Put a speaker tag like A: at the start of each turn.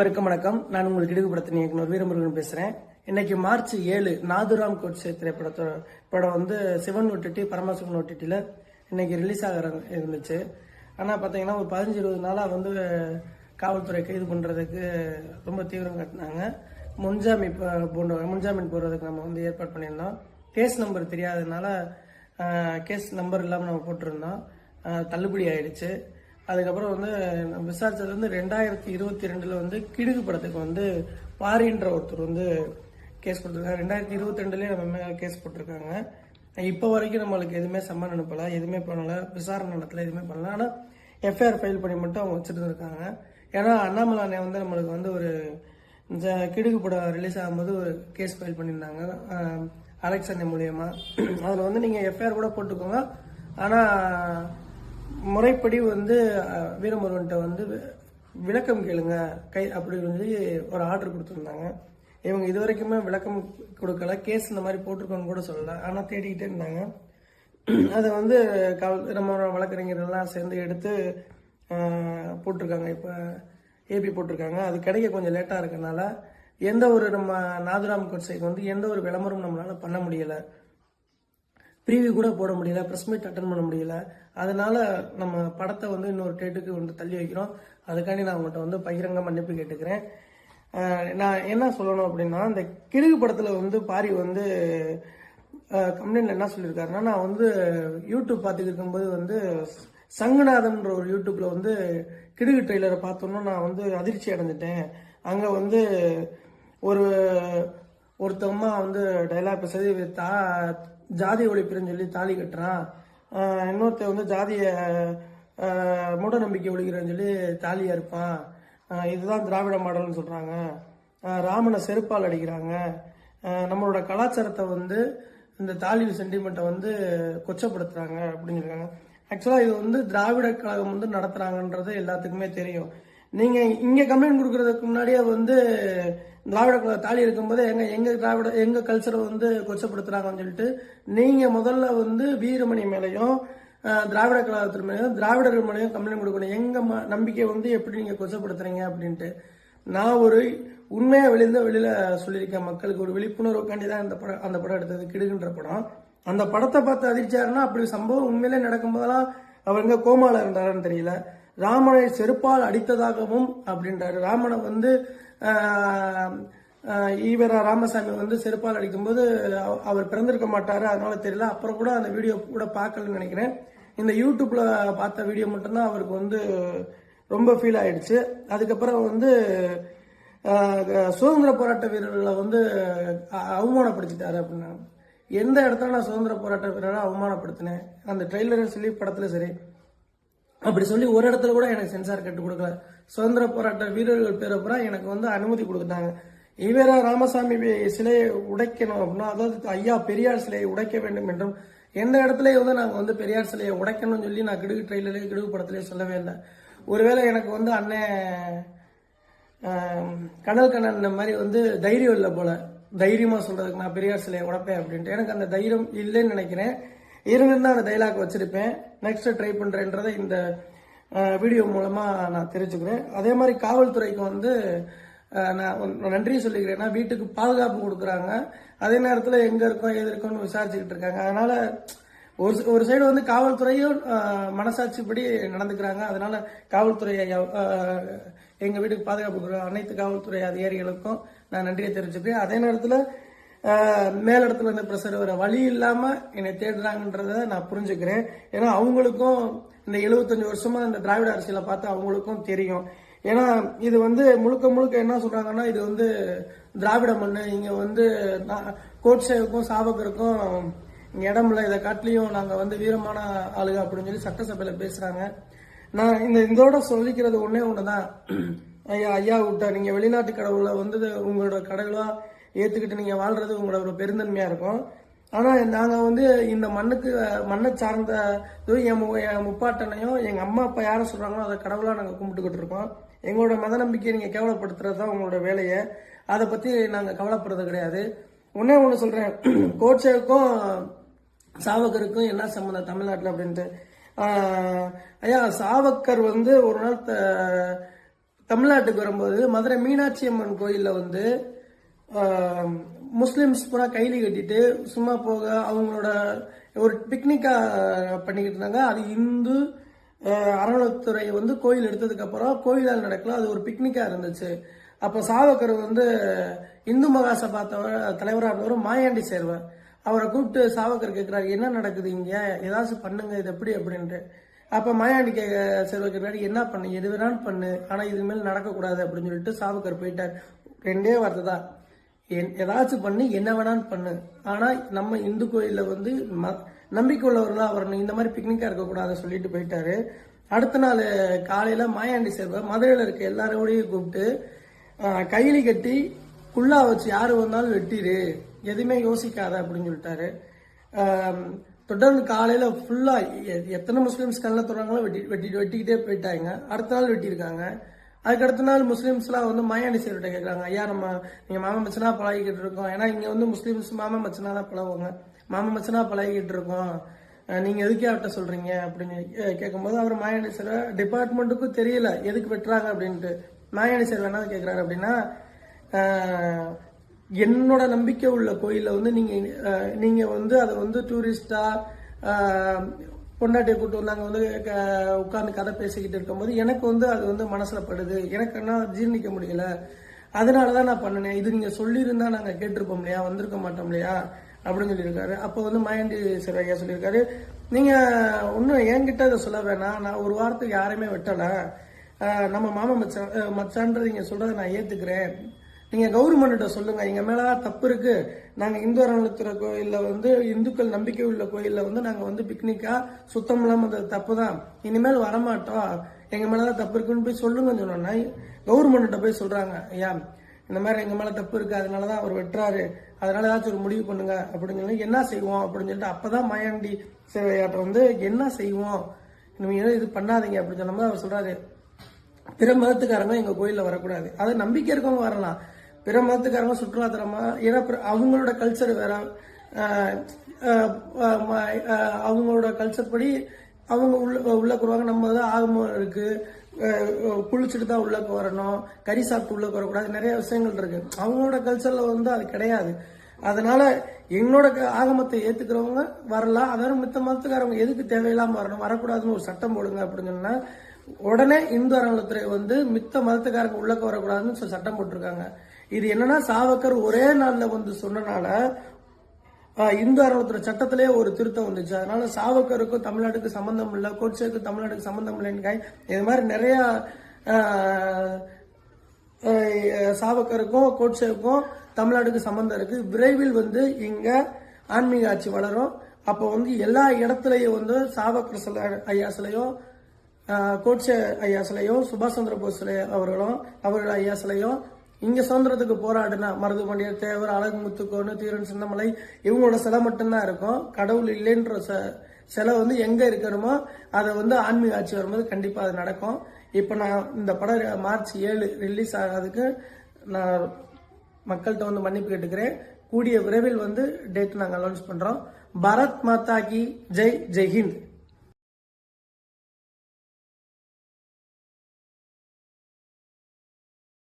A: வணக்கம் வணக்கம். நான் உங்களுக்கு கிடுகுப்படத்தின் இயக்குனர் வீரமுருகன் பேசுறேன். இன்னைக்கு மார்ச் ஏழு நாதுராம் கோட்ஸே திரைப்படத்தோட படம் வந்து சிவன் ஒட்டிட்டி பரமசிவன் ஒட்டிட்டில இன்னைக்கு ரிலீஸ் ஆகிற இருந்துச்சு. ஆனால் பார்த்தீங்கன்னா ஒரு பதினஞ்சு இருபது நாளாக வந்து காவல்துறை கைது பண்ணுறதுக்கு ரொம்ப தீவிரம் காட்டினாங்க. முன்ஜாமீன் போன்ற முன்ஜாமீன் போடுறதுக்கு நம்ம வந்து ஏற்பாடு பண்ணியிருந்தோம். கேஸ் நம்பர் தெரியாததுனால கேஸ் நம்பர் இல்லாமல் நம்ம போட்டிருந்தோம். தள்ளுபடி ஆயிடுச்சு. அதுக்கப்புறம் வந்து நம்ம விசாரிச்சது வந்து ரெண்டாயிரத்தி இருபத்தி ரெண்டில் வந்து கிடுகு படத்துக்கு வந்து வாரின்ற ஒருத்தர் வந்து கேஸ் கொடுத்துருக்காங்க. ரெண்டாயிரத்தி இருபத்தி ரெண்டுலேயே நம்ம மேலே கேஸ் போட்டிருக்காங்க. இப்போ வரைக்கும் நம்மளுக்கு எதுவுமே சம்மன் அனுப்பல எதுவுமே பண்ணல விசாரணை நடத்தல எதுவுமே பண்ணல. ஆனால் எஃப்ஐஆர் ஃபைல் பண்ணி மட்டும் அவங்க வச்சுருந்துருக்காங்க. ஏன்னா அண்ணாமலை அண்ணன் வந்து நம்மளுக்கு வந்து ஒரு இந்த கிடுகு படம் ரிலீஸ் ஆகும்போது ஒரு கேஸ் ஃபைல் பண்ணியிருந்தாங்க. அலெக்ஸ் அண்ணன் மூலியமாக அதில் வந்து நீங்கள் எஃப்ஐஆர் கூட போட்டுக்கோங்க. ஆனால் முறைப்படி வந்து வீரமுருகன்ட்ட வந்து வி- விளக்கம் கேளுங்க. கை அப்படின்னு சொல்லி ஒரு ஆர்டர் கொடுத்துருந்தாங்க. இவங்க இது வரைக்குமே விளக்கம் கொடுக்கல. கேஸ் இந்த மாதிரி போட்டிருக்கோன்னு கூட சொல்லலை. ஆனால் தேடிக்கிட்டே இருந்தாங்க. அதை வந்து காவல் நம்ம வழக்கறிஞர்கள்லாம் சேர்ந்து எடுத்து போட்டிருக்காங்க. இப்போ ஏபி போட்டிருக்காங்க. அது கிடைக்க கொஞ்சம் லேட்டாக இருக்கனால எந்த ஒரு நம்ம நாதுராம் கோட்ஸைக்கு வந்து எந்த ஒரு விளம்பரம் நம்மளால பண்ண முடியலை. ப்ரீவியூ கூட போட முடியல ப்ரெஸ் மீட் அட்டன் பண்ண முடியல. அதனால நம்ம படத்தை வந்து இன்னொரு டேட்டுக்கு வந்து தள்ளி வைக்கிறோம். அதுக்காண்டி நான் உங்கள்கிட்ட வந்து பகிரங்க மன்னிப்பு கேட்டுக்கிறேன். நான் என்ன சொல்லணும் அப்படின்னா இந்த கிடுகு படத்தில் வந்து பாரி வந்து கம்ப்ளைண்ட்ல என்ன சொல்லியிருக்காருன்னா நான் வந்து யூடியூப் பார்த்துக்கிட்டு இருக்கும்போது வந்து சங்கநாதன்ற ஒரு யூடியூப்ல வந்து கிடுகு ட்ரெய்லரை பார்த்தோன்னா நான் வந்து அதிர்ச்சி அடைஞ்சிட்டேன். அங்கே வந்து ஒரு ஒருத்தம்மா வந்து டைலாக் பேசுறது தா ஜாதி ஒழிப்புன்னு சொல்லி தாலி கட்டுறான் இன்னொருத்த வந்து ஜாதிய மூட நம்பிக்கை ஒழிக்கிறேன்னு சொல்லி தாலியா இருப்பான் இதுதான் திராவிட மாடல்னு சொல்றாங்க. ராமனை செருப்பால் அடிக்கிறாங்க. நம்மளோட கலாச்சாரத்தை வந்து இந்த தாலி சென்டிமெண்ட்டை வந்து கொச்சப்படுத்துறாங்க அப்படின்னு இருக்காங்க ஆக்சுவலாக இது வந்து திராவிட கழகம் வந்து நடத்துறாங்கன்றது எல்லாத்துக்குமே தெரியும். நீங்கள் இங்கே கம்ப்ளைண்ட் கொடுக்கறதுக்கு முன்னாடியே வந்து திராவிட கழக தாலி இருக்கும்போது எங்க எங்க திராவிட எங்க கல்ச்சரை வந்து கொச்சப்படுத்துறாங்கன்னு சொல்லிட்டு நீங்க முதல்ல வந்து வீரமணி மேலையும் திராவிட கழகத்தின் மேலையும் திராவிடர்கள் மேலையும் கம்ப்ளைண்ட் கொடுக்கணும். எங்க ம- நம்பிக்கை வந்து எப்படி நீங்க கொச்சப்படுத்துறீங்க அப்படின்ட்டு. நான் ஒரு உண்மையா வெளியில வெளியில சொல்லியிருக்கேன். மக்களுக்கு ஒரு விழிப்புணர்வுக்காண்டி தான் அந்த படம் அந்த படம் எடுத்தது கிடுகின்ற படம். அந்த படத்தை பார்த்து அதிர்ச்சியாருன்னா அப்படி சம்பவம் உண்மையிலே நடக்கும்போதெல்லாம் அவர் எங்க கோமால இருந்தாரான்னு தெரியல. ராமனை செருப்பால் அடித்ததாகவும் அப்படின்றாரு. ராமனை வந்து ஈவரா ராமசாமி வந்து செருப்பால் அடிக்கும்போது அவர் பிறந்திருக்க மாட்டாரு. அதனால தெரியல. அப்புறம் கூட அந்த வீடியோ கூட பார்க்கலன்னு நினைக்கிறேன். இந்த யூடியூப்ல பார்த்த வீடியோ மட்டும்தான் அவருக்கு வந்து ரொம்ப ஃபீல் ஆயிடுச்சு. அதுக்கப்புறம் வந்து சுதந்திர போராட்ட வீரர்களை வந்து அவமானப்படுத்திட்டாரு அப்படின்னா. எந்த இடத்துல நான் சுதந்திர போராட்ட வீரரை அவமானப்படுத்தினேன்? அந்த ட்ரெய்லரும் சரி படத்துல சரி. அப்படி சொல்லி ஒரு இடத்துல கூட எனக்கு சென்சார் கட்டு கொடுக்கல. சுதந்திர போராட்ட வீரர்கள் பேர் எனக்கு வந்து அனுமதி கொடுத்துட்டாங்க. ஈவேரா ராமசாமி சிலையை உடைக்கணும் அப்படின்னா அதாவது ஐயா பெரியார் சிலையை உடைக்க வேண்டும் என்றும் எந்த இடத்துல வந்து நாங்கள் வந்து பெரியார் சிலையை உடைக்கணும்னு சொல்லி நான் கிடுகு ட்ரெயிலரே கிடுகு படத்திலேயே சொல்லவே இல்லை. ஒருவேளை எனக்கு வந்து அண்ணன் ஆம், கனல் கண்ணன் இந்த மாதிரி வந்து தைரியம் இல்லை போல. தைரியமா சொல்றதுக்கு நான் பெரியார் சிலையை உடைப்பேன் அப்படின்ட்டு. எனக்கு அந்த தைரியம் இல்லைன்னு நினைக்கிறேன். இருந்திருந்தா அந்த டைலாக் வச்சிருப்பேன். நெக்ஸ்ட் ட்ரை பண்றேன்றதை இந்த வீடியோ மூலமா நான் தெரிஞ்சுக்கிறேன். அதே மாதிரி காவல்துறைக்கு வந்து நான் நன்றி சொல்லிக்கிறேன் ஏன்னா வீட்டுக்கு பாதுகாப்பு கொடுக்குறாங்க. அதே நேரத்தில் எங்க இருக்கோம் எது இருக்கோம்னு விசாரிச்சுக்கிட்டு இருக்காங்க. அதனால ஒரு ஒரு சைடு வந்து காவல்துறையும் மனசாட்சிப்படி நடந்துக்கிறாங்க. அதனால காவல்துறை எங்கள் வீட்டுக்கு பாதுகாப்பு கொடுக்குற அனைத்து காவல்துறை அதிகாரிகளுக்கும் நான் நன்றியை தெரிஞ்சுக்கிறேன் அதே நேரத்தில் மேலிடத்துல இருந்து பிரசர் வர வழி இல்லாம என்னை தேடுறாங்கன்றத நான் புரிஞ்சுக்கிறேன். ஏன்னா அவங்களுக்கும் இந்த 75 வருஷமா இந்த திராவிட அரசியலை பார்த்து அவங்களுக்கும் தெரியும். ஏன்னா இது வந்து முழுக்க முழுக்க என்ன சொல்றாங்கன்னா இது வந்து திராவிட மண்ணு. இங்க வந்து கோட்சேவுக்கும் சாபகருக்கும் இங்க இடம் இதை காட்டிலையும் நாங்க வந்து வீரமான ஆளுக அப்படின்னு சொல்லி சட்டசபையில பேசுறாங்க. நான் இந்த இதோட சொல்லிக்கிறது ஒண்ணே ஒண்ணுதான். ஐயா ஐயா விட்ட நீங்க வெளிநாட்டு கடவுளை வந்து உங்களோட கடவுளா ஏற்றுக்கிட்டு நீங்கள் வாழ்றது உங்களோட ஒரு பெருந்தன்மையாக இருக்கும். ஆனால் நாங்கள் வந்து இந்த மண்ணுக்கு மண்ணை சார்ந்த இது என் என் முப்பாட்டனையும் எங்கள் அம்மா அப்பா யாரை சொல்கிறாங்களோ அதை கடவுளாக நாங்கள் கும்பிட்டுக்கிட்டு இருக்கோம் எங்களோட மத நம்பிக்கையை நீங்கள் கேவலப்படுத்துறது தான் உங்களோட வேலையை. அதை பற்றி நாங்கள் கவலைப்படுறது கிடையாது. ஒன்றே ஒன்று சொல்கிறேன் கோட்சேவுக்கும் சாவகருக்கும் என்ன சம்மந்தம் தமிழ்நாட்டில் அப்படின்ட்டு? ஐயா சாவக்கர் வந்து ஒரு நாள் த- தமிழ்நாட்டுக்கு வரும்போது மதுரை மீனாட்சி அம்மன் கோயிலில் வந்து முஸ்லிம்ஸ் பூரா கைலி கட்டிட்டு சும்மா போக அவங்களோட ஒரு பிக்னிக்கா பண்ணிக்கிட்டு இருந்தாங்க. அது இந்து அறநிலத்துறை வந்து கோயில் எடுத்ததுக்கு அப்புறம் கோயிலால் நடக்கல. அது ஒரு பிக்னிக்கா இருந்துச்சு. அப்போ சாவக்கர் வந்து இந்து மகாசபா தலைவராக தலைவரா இருந்தவர் மாயாண்டி சேர்வர். அவரை கூப்பிட்டு சாவக்கர் கேட்கிறாரு என்ன நடக்குது இங்க? ஏதாச்சும் பண்ணுங்க இது எப்படி? அப்படின்ட்டு. அப்ப மாயாண்டி கே சேர்வர் கேட்கிறாரு என்ன பண்ணு? எது வேணாலும் பண்ணு. ஆனா இது மேல நடக்கக்கூடாது. அப்படின்னு சொல்லிட்டு சாவக்கர் போயிட்டார். ரெண்டே வார்த்தை தான். ஏதாச்சும் பண்ணி என்ன வேணாலும் பண்ணு. ஆனா நம்ம இந்து கோயில்ல வந்து ம- நம்பிக்கை உள்ளவர் தான் இந்த மாதிரி பிக்னிக்கா இருக்கக்கூடாதுன்னு சொல்லிட்டு போயிட்டாரு. அடுத்த நாள் காலையில மாயாண்டி சேர்வை மதுரையில இருக்க எல்லாரோடையும் கூப்பிட்டு கைலி கட்டி குள்ளா வச்சு யாரு வந்தாலும் வெட்டிடு. எதுவுமே யோசிக்காத அப்படின்னு சொல்லிட்டாரு. தொடர்ந்து காலையில ஃபுல்லா எ- எத்தனை முஸ்லீம்ஸ் கல்ல தொடராங்களோ வெட்டி வெட்டி வெட்டிக்கிட்டே போயிட்டாங்க. அடுத்த நாள் வெட்டியிருக்காங்க. அதுக்கு அடுத்த நாள் முஸ்லீம்ஸ்லாம் வந்து மயானி சேர்கிட்ட கேட்குறாங்க ஐயா நம்ம நீங்கள் மாமா மச்சனா பழகிக்கிட்டு இருக்கோம். ஏன்னா இங்கே வந்து முஸ்லீம்ஸ் மாமா மச்சனாக தான் பழகுவாங்க. மாமா மச்சனாக பழகிக்கிட்டு இருக்கோம். நீங்கள் எதுக்கே அவர்கிட்ட சொல்கிறீங்க அப்படின்னு கே- கேட்கும்போது அவர் மாயாணி சார் டிபார்ட்மெண்ட்டுக்கும் தெரியல. எதுக்கு வெட்டுறாங்க? அப்படின்ட்டு. மாயாணி சார் என்ன கேட்குறாரு அப்படின்னா என்னோட நம்பிக்கை உள்ள கோயிலில் வந்து நீங்கள் நீங்கள் வந்து அதை வந்து டூரிஸ்டாக பொண்டாட்டியை கூட்டு வந்தாங்க வந்து உட்காந்து கதை பேசிக்கிட்டு இருக்கும்போது எனக்கு வந்து அது வந்து மனசில் படுது. எனக்கு என்ன ஜீர்ணிக்க முடியல. அதனாலதான் நான் பண்ணினேன் இது நீங்கள் சொல்லியிருந்தா நாங்கள் கேட்டிருப்போம் இல்லையா? வந்திருக்க மாட்டோம் இல்லையா? அப்படின்னு சொல்லியிருக்காரு. அப்போ வந்து மாயண்டி சிறையா சொல்லியிருக்காரு நீங்கள் ஒன்றும் என்கிட்ட இதை சொல்ல வேணாம். நான் ஒரு வாரத்துக்கு யாரையுமே வெட்டலை. நம்ம மாமா மச்சான் மச்சான்றது நீங்கள் சொல்கிறத நான் ஏற்றுக்கிறேன் நீங்க சொல்லுங்கள் எங்கள் மேலே தான் தப்பு இருக்குது நாங்கள் இந்து அறநிலைத்துறை கோயில்ல வந்து இந்துக்கள் நம்பிக்கை உள்ள கோயிலில் வந்து நாங்கள் வந்து பிக்னிக்காக சுத்தம் இல்லாமல் அது தப்பு தான் இனிமேல் வரமாட்டோம். மேலே தான் தப்பு இருக்குன்னு போய் சொல்லுங்கன்னு சொன்னோன்னா கவர்மெண்ட்டை போய் சொல்கிறாங்க ஐயா இந்த மாதிரி எங்கள் மேலே தப்பு இருக்குது அதனால தான் அவர் வெட்டுறாரு. அதனால ஏதாச்சும் ஒரு முடிவு பண்ணுங்க அப்படின்னு சொல்லி என்ன செய்வோம் அப்படின்னு சொல்லிட்டு அப்பதான் மாயாண்டி சேவையாட்டை வந்து என்ன செய்வோம்? நீங்கள் இது பண்ணாதீங்க அப்படின்னு சொன்னோம்னா அவர் சொல்கிறாரு பிற மதத்துக்காரங்க எங்கள் கோயிலில் வரக்கூடாது. அது நம்பிக்கை இருக்கவங்க வரலாம். பிற மதத்துக்காரங்க சுற்றுலாத்தலமாக ஏன்னா பிற- அவங்களோட கல்ச்சர் வேற. அவங்களோட கல்ச்சர் படி அவங்க உள்ள உள்ள வருவாங்க நம்ம தான் ஆகமம் இருக்கு. குளிச்சுட்டு தான் உள்ளக்கு வரணும். கறி சாப்பிட்டு உள்ளக்கு வரக்கூடாது. நிறைய விஷயங்கள் இருக்கு. அவங்களோட கல்ச்சரில் வந்து அது கிடையாது. அதனால என்னோட க- ஆகமத்தை ஏத்துக்கிறவங்க வரலாம். அதாவது மித்த மதத்துக்காரவங்க எதுக்கு தேவையில்லாம வரணும்? வரக்கூடாதுன்னு ஒரு சட்டம் போடுங்க அப்படின்னு சொன்னா உடனே இந்து அறநிலைத்துறை வந்து மித்த மதத்துக்காரங்க உள்ளக்க வரக்கூடாதுன்னு சட்டம் போட்டிருக்காங்க. இது என்னன்னா சாவக்கர் ஒரே நாள்ல வந்து சொன்னனால இந்து அறநிலைத்துறை சட்டத்திலே ஒரு திருத்தம் வந்துச்சு. அதனால சாவக்கருக்கும் தமிழ்நாட்டுக்கு சம்பந்தம் இல்லை கோட்சேக்கு தமிழ்நாட்டுக்கு சம்பந்தம் இல்லைன்னு இது மாதிரி நிறைய சாவக்கருக்கும் கோட்சேவுக்கும் தமிழ்நாட்டுக்கு சம்பந்தம் இருக்கு. விரைவில் வந்து இங்க ஆன்மீக ஆட்சி வளரும். அப்போ வந்து எல்லா இடத்துலயும் வந்து சாவக்கர் சிலை ஐயா சிலையும் கோட்சே ஐயா சிலையும் சுபாஷ் சந்திர போஸ் சிலை அவர்களும் அவர்கள் ஐயா சிலையும் இங்க சுதந்திரத்துக்கு போராடினா மருதுபாண்டியர் தேவர் அழகு முத்துக்கோனு தீரன் சின்னமலை இவங்களோட சிலை மட்டும்தான் இருக்கும். கடவுள் இல்லைன்ற ச- சிலை வந்து எங்க இருக்கணுமோ அதை வந்து ஆன்மீக ஆட்சி வரும்போது கண்டிப்பா அது நடக்கும். இப்ப நான் இந்த படம் மார்ச் ஏழு ரிலீஸ் ஆகிறதுக்கு நான் மக்கள்கிட்ட வந்து மன்னிப்பு கேட்டுக்கிறேன். கூடிய விரைவில் வந்து டேட் நாங்கள் அனௌன்ஸ் பண்றோம். பரத் மாதா கி ஜெய் ஜெய்ஹிந்த்